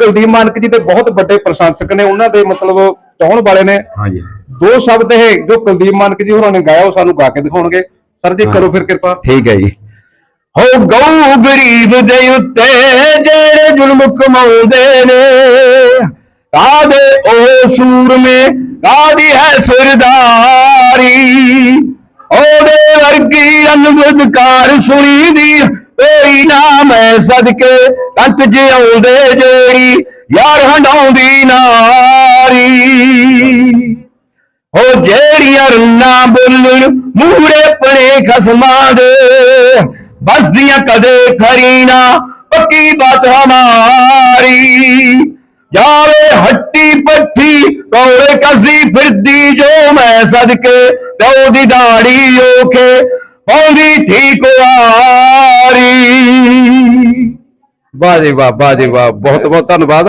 ਕੁਲਦੀਪ ਮਾਨਕ ਜੀ ਦੇ ਬਹੁਤ ਵੱਡੇ ਪ੍ਰਸ਼ੰਸਕ ਨੇ ਉਹਨਾਂ ਦੇ ਮਤਲਬ ਚਾਹਣ ਵਾਲੇ ਨੇ। ਹਾਂਜੀ। ਦੋ ਸ਼ਬਦ ਇਹ ਜੋ ਕੁਲਦੀਪ ਮਾਨਕ ਜੀ ਹੋਰਾਂ ਨੇ ਗਾਇਆ ਉਹ ਸਾਨੂੰ ਗਾ ਕੇ ਦਿਖਾਉਣਗੇ। ਸਰ ਜੀ ਕਰੋ ਫਿਰ ਕਿਰਪਾ। ਠੀਕ ਹੈ ਜੀ। ਹੋ ਗਊ ਗਰੀਬ ਦੇ ਉੱਤੇ ਜਿਹੜੇ ਜ਼ੁਲਮ ਕਮਾਉਂਦੇ ਨੇ। ਕਾਦੇ ਉਹ ਸੂਰਮੇ ਕਾਦੀ ਹੈ ਸਰਦਾਰੀ। ਉਹਦੇ ਵਰਗੀ ਅਨਬੁੱਧਕਾਰ ਸੁਣੀ ਦੀ ਕੋਈ ਨਾ ਮੈਂ ਸਦਕੇ ਕੰਤ ਜਿਉਂਦੇ ਜਿਹੜੀ ਯਾਰ ਹੰਡਾਉਂਦੀ ਨਾਰੀ। ਹੋ ਜਿਹੜੀਆਂ ਰੰਨਾ ਬੋਲਣ ਮੂਰੇ ਪੜੇ ਖਸਮਾਂ ਦੇ। ਬਸਦੀਆਂ ਕਦੇ ਖਰੀ ਨਾ, ਪੱਕੀ ਬਾਤ ਹਮਾਰੀ ਜਾਵੇ ਹੱਟੀ ਪੱਠੀ ਕੌੜੇ ਕਸੀ ਫਿਰਦੀ ਜੋ ਮੈਂ ਸਦਕੇ ਪਿਓ ਦੀ ਦਾੜੀ ਓਖੇ, ਪਾਉਂਦੀ ਠੀਕ ਆ ਵਾਹ ਜੀ ਵਾਹ ਵਾਹ ਜੀ ਵਾਹ ਬਹੁਤ ਬਹੁਤ ਧੰਨਵਾਦ।